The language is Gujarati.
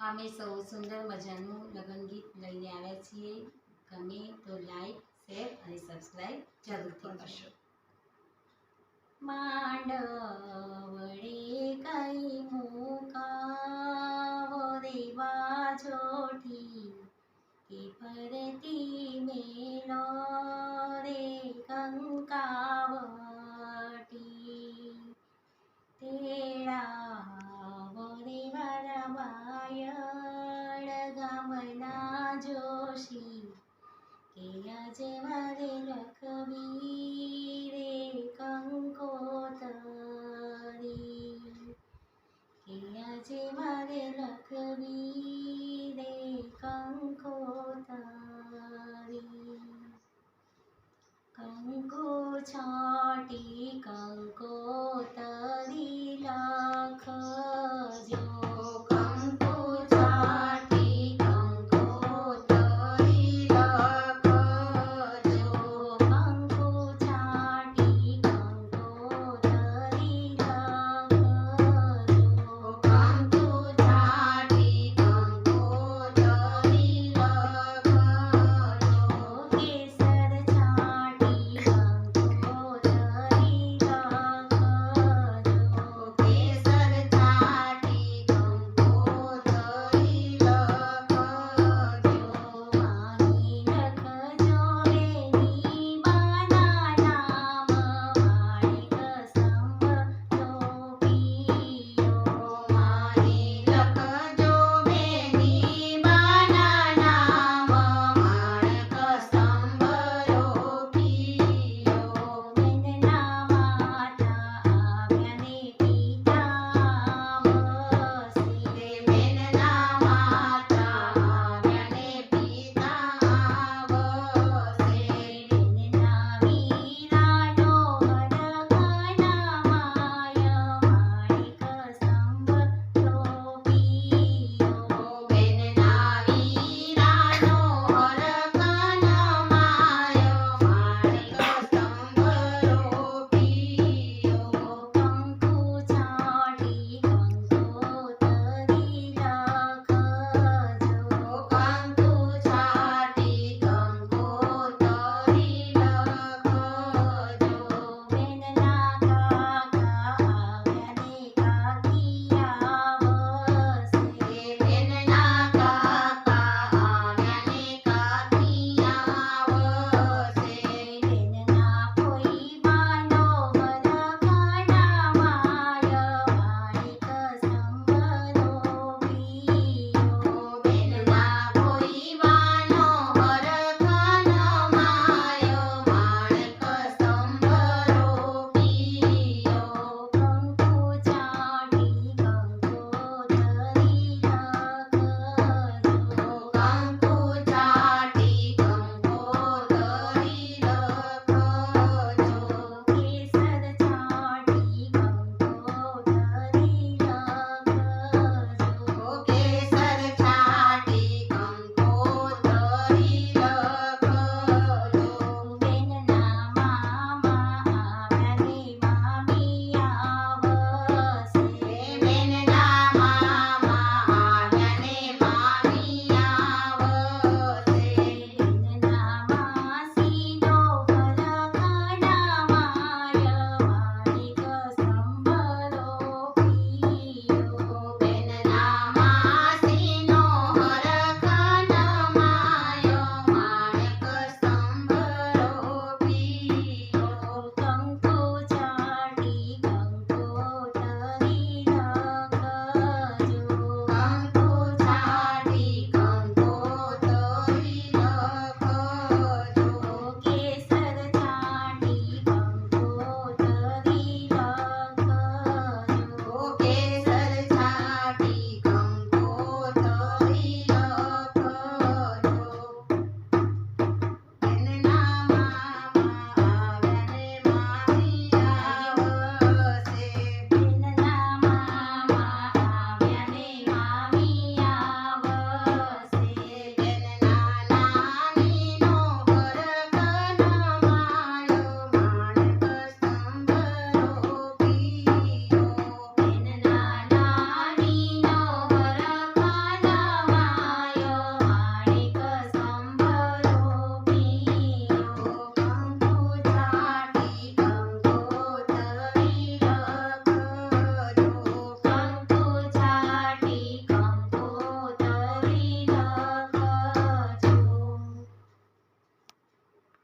અમે સૌ સુંદર મજાનું લગ્ન ગીત લઈને આવ્યા છીએ. ગમે તો લાઈક શેર અને સબસ્ક્રાઈબ જરૂરથી કરશો માંડવડે કઈ મુકાવો દેવા જોઠી કે ફરતી